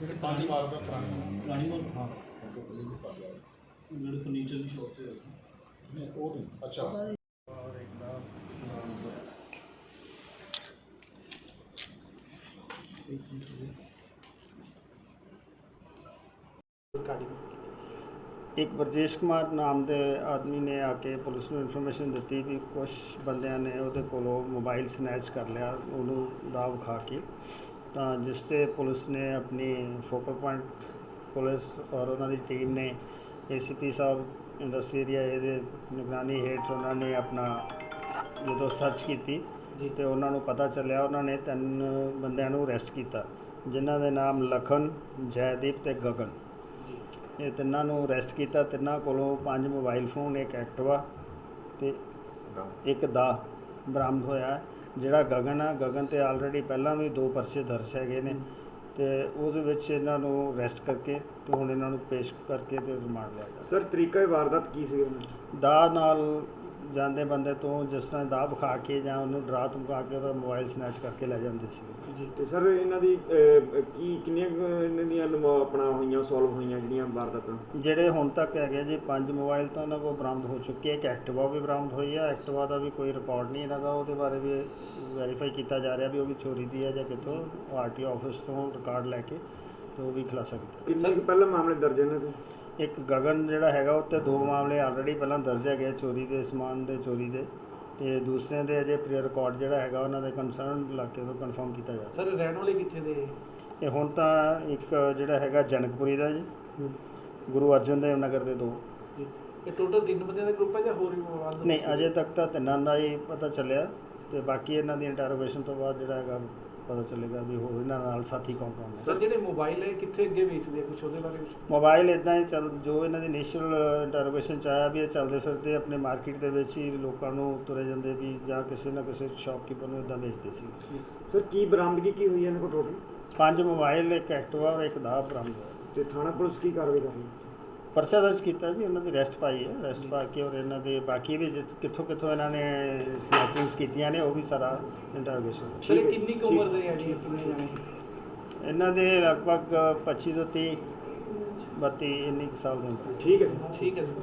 ਜਿਹੜੇ ਪੰਜ ਵਾਰ ਦਾ ਪੁਰਾਣਾ ਰਾਣੀ ਮੋਹਨ ਹਾਂ। ਜਿਹੜੇ ਫਰਨੀਚਰ ਦੀ ਸ਼ਾਪ ਤੇ ਨਹੀਂ ਉਹ ਨਹੀਂ। ਅੱਛਾ। ਇੱਕ ਬਰਜੇਸ਼ ਕੁਮਾਰ ਨਾਮ ਦੇ ਆਦਮੀ ਨੇ ਆ ਕੇ ਪੁਲਿਸ ਨੂੰ ਇਨਫੋਰਮੇਸ਼ਨ ਦਿੱਤੀ ਵੀ ਕੁਝ ਬੰਦਿਆਂ ਨੇ ਉਹਦੇ ਕੋਲੋਂ ਮੋਬਾਈਲ ਸਨੈਚ ਕਰ ਲਿਆ ਉਹਨੂੰ ਦਾ ਵਿਖਾ ਕੇ। ਤਾਂ ਜਿਸ ਤੇ ਪੁਲਿਸ ਨੇ ਆਪਣੀ ਫੋਕਲ ਪੁਆਇੰਟ ਪੁਲਿਸ ਔਰ ਉਹਨਾਂ ਦੀ ਟੀਮ ਨੇ ਏਸੀਪੀ ਸਾਹਿਬ ਇੰਡਸਟਰੀ ਏਰੀਆ ਇਹਦੇ ਨਿਗਰਾਨੀ ਹੇਠ ਉਹਨਾਂ ਨੇ ਆਪਣਾ ਜਦੋਂ ਸਰਚ ਕੀਤੀ ਤੇ ਉਹਨਾਂ ਨੂੰ ਪਤਾ ਚੱਲਿਆ ਉਹਨਾਂ ਨੇ ਤਿੰਨ ਬੰਦਿਆਂ ਨੂੰ ਅਰੈਸਟ ਕੀਤਾ ਜਿਨ੍ਹਾਂ ਦੇ ਨਾਮ ਲਖਨ ਜੈਦੀਪ ਤੇ ਗਗਨ। ਇਹ ਤਿੰਨਾਂ ਨੂੰ ਅਰੈਸਟ ਕੀਤਾ। ਤਿੰਨਾਂ ਕੋਲੋਂ ਪੰਜ ਮੋਬਾਈਲ ਫੋਨ ਇੱਕ ਐਕਟਿਵਾ ਤੇ ਇੱਕ ਦਾ ਬਰਾਮਦ ਹੋਇਆ। ਜਿਹੜਾ ਗਗਨ ਆ ਗਗਨ ਤੇ ਆਲਰੇਡੀ ਪਹਿਲਾਂ ਵੀ ਦੋ ਪਰਚੇ ਦਰਜ ਹੈਗੇ ਨੇ ਤੇ ਉਹਦੇ ਵਿੱਚ ਇਹਨਾਂ ਨੂੰ ਅਰੈਸਟ ਕਰਕੇ ਤੇ ਹੁਣ ਇਹਨਾਂ ਨੂੰ ਪੇਸ਼ ਕਰਕੇ ਤੇ ਰਿਮਾਂਡ ਲਿਆ ਗਿਆ। ਸਰ ਤਰੀਕਾ ਇਹ ਵਾਰਦਾਤ ਕੀ ਸੀ ਉਹਨਾਂ ਦਾ ਨਾਲ ਜਾਂਦੇ ਬੰਦੇ ਤੋਂ ਜਿਸ ਤਰ੍ਹਾਂ ਦਾ ਵਿਖਾ ਕੇ ਜਾਂ ਉਹਨੂੰ ਡਰਾ ਧਮਕਾ ਕੇ ਉਹਦਾ ਮੋਬਾਈਲ ਸਨੈਚ ਕਰਕੇ ਲੈ ਜਾਂਦੇ ਸੀ। ਜੀ ਤੇ ਸਰ ਇਹਨਾਂ ਦੀ ਕੀ ਕਿੰਨੀਆਂ ਇਹਨਾਂ ਦੀਆਂ ਆਪਣਾ ਹੋਈਆਂ ਸੋਲਵ ਹੋਈਆਂ ਜਿਹੜੀਆਂ ਵਾਰਦਾਤਾਂ? ਜਿਹੜੇ ਹੁਣ ਤੱਕ ਹੈਗੇ ਜੀ ਪੰਜ ਮੋਬਾਈਲ ਤਾਂ ਉਹਨਾਂ ਕੋਲ ਬਰਾਮਦ ਹੋ ਚੁੱਕੇ ਇੱਕ ਐਕਟਿਵਾ ਵੀ ਬਰਾਮਦ ਹੋਈ ਹੈ ਐਕਟਿਵਾ ਦਾ ਵੀ ਕੋਈ ਰਿਕਾਰਡ ਨਹੀਂ ਇਹਨਾਂ ਦਾ ਉਹਦੇ ਬਾਰੇ ਵੀ ਵੈਰੀਫਾਈ ਕੀਤਾ ਜਾ ਰਿਹਾ ਵੀ ਉਹ ਵੀ ਚੋਰੀ ਦੀ ਹੈ ਜਾਂ ਕਿੱਥੋਂ ਆਰਟੀਓ ਆਫਿਸ ਤੋਂ ਰਿਕਾਰਡ ਲੈ ਕੇ ਤੇ ਉਹ ਵੀ ਖੁਲਾਸਾ ਕੀਤਾ। ਕਿੰਨੇ ਪਹਿਲਾਂ ਮਾਮਲੇ ਦਰਜ ਇਹਨਾਂ ਦੇ ਇੱਕ ਗਗਨ ਜਿਹੜਾ ਹੈਗਾ ਉਹ ਤੇ ਦੋ ਮਾਮਲੇ ਆਲਰੇਡੀ ਪਹਿਲਾਂ ਦਰਜ ਹੈਗੇ ਚੋਰੀ ਦੇ ਸਮਾਨ ਦੇ ਚੋਰੀ ਦੇ। ਤੇ ਦੂਸਰੇ ਦੇ ਅਜੇ ਪ੍ਰੀ ਰਿਕਾਰਡ ਜਿਹੜਾ ਹੈਗਾ ਉਹਨਾਂ ਦੇ ਕੰਸਰਨ ਇਲਾਕੇ ਤੋਂ ਕਨਫਰਮ ਕੀਤਾ ਜਾ ਸਰ ਰਹਿਣ ਵਾਲੇ ਕਿੱਥੇ ਦੇ? ਇਹ? ਹੁਣ ਤਾਂ ਇੱਕ ਜਿਹੜਾ ਹੈਗਾ ਜਨਕਪੁਰੀ ਦਾ ਜੀ। ਗੁਰੂ ਅਰਜਨ ਦੇਵ ਨਗਰ ਦੇ ਦੋ। ਜੀ। ਇਹ ਟੋਟਲ ਤਿੰਨ ਬੰਦਿਆਂ ਦਾ ਗਰੁੱਪ ਹੈ ਜਾਂ ਹੋਰ ਵੀ ਨਹੀਂ ਅਜੇ ਤੱਕ ਤਾਂ ਤਿੰਨਾਂ ਦਾ ਹੀ ਪਤਾ ਚੱਲਿਆ। ਤੇ ਬਾਕੀ ਇਹਨਾਂ ਦੀ ਇੰਟਰੋਗੇਸ਼ਨ ਤੋਂ ਬਾਅਦ ਜਿਹੜਾ ਹੈਗਾ ਪਤਾ ਚੱਲੇਗਾ ਵੀ ਹੋਰ ਇਹਨਾਂ ਨਾਲ ਸਾਥੀ ਕੌਣ ਕੌਣ ਨੇ। ਸਰ ਜਿਹੜੇ ਮੋਬਾਈਲ ਹੈ ਕਿੱਥੇ ਅੱਗੇ ਵੇਚਦੇ ਆ ਕੁਝ ਉਹਦੇ ਬਾਰੇ ਕੁਛ? ਮੋਬਾਈਲ ਇਦਾਂ ਹੀ ਚੱਲ ਜੋ ਇਹਨਾਂ ਦੀ ਇਨੀਸ਼ੀਅਲ ਇੰਟਰੋਗੇਸ਼ਨ ਚ ਆਇਆ ਵੀ ਇਹ ਚੱਲਦੇ ਫਿਰਦੇ ਆਪਣੇ ਮਾਰਕੀਟ ਦੇ ਵਿੱਚ ਹੀ ਲੋਕਾਂ ਨੂੰ ਤੁਰੇ ਜਾਂਦੇ ਵੀ ਜਾਂ ਕਿਸੇ ਨਾ ਕਿਸੇ ਸ਼ਾਪਕੀਪਰ ਨੂੰ ਇਦਾਂ ਵੇਚਦੇ ਸੀ। ਸਰ ਕੀ ਬਰਾਮਦਗੀ ਕੀ ਹੋਈ ਹੈ ਇਹਨਾਂ ਕੋਲ ਟੋਟਲ ਪੰਜ ਮੋਬਾਈਲ ਇੱਕ ਐਕਟਿਵਾ ਔਰ ਇੱਕ ਦਾ ਬਰਾਮਦ ਹੋਇਆ। ਤੇ ਥਾਣਾ ਪੁਲਿਸ ਕੀ ਕਾਰਵਾਈ ਕਰ ਰਹੀ ਹੈ? ਪਰਚਾ ਦਰਜ ਕੀਤਾ ਜੀ ਉਹਨਾਂ ਦੀ ਅਰੈਸਟ ਪਾਈ ਹੈ ਅਰੈਸਟ ਪਾ ਕੇ ਔਰ ਇਹਨਾਂ ਦੇ ਬਾਕੀ ਵੀ ਜਿ- ਕਿੱਥੋਂ ਕਿੱਥੋਂ ਇਹਨਾਂ ਨੇ ਸਨੈਚਿੰਗਸ ਕੀਤੀਆਂ ਨੇ ਉਹ ਵੀ ਸਾਰਾ ਇੰਟਰੋਗੇਸ਼ਨ ਸਰ ਇਹ ਕਿੰਨੀ ਕੁ ਉਮਰ ਦੇ ਜੀ ਇਹ ਤਿੰਨੇ ਜਣੇ ਇਹਨਾਂ ਦੇ ਲਗਭਗ 25 ਤੋਂ 30 32 ਇੰਨੀ ਕੁ ਸਾਲ ਦੇ ਉਮਰ ਠੀਕ ਹੈ ਸਰ ਠੀਕ ਹੈ ਸਰ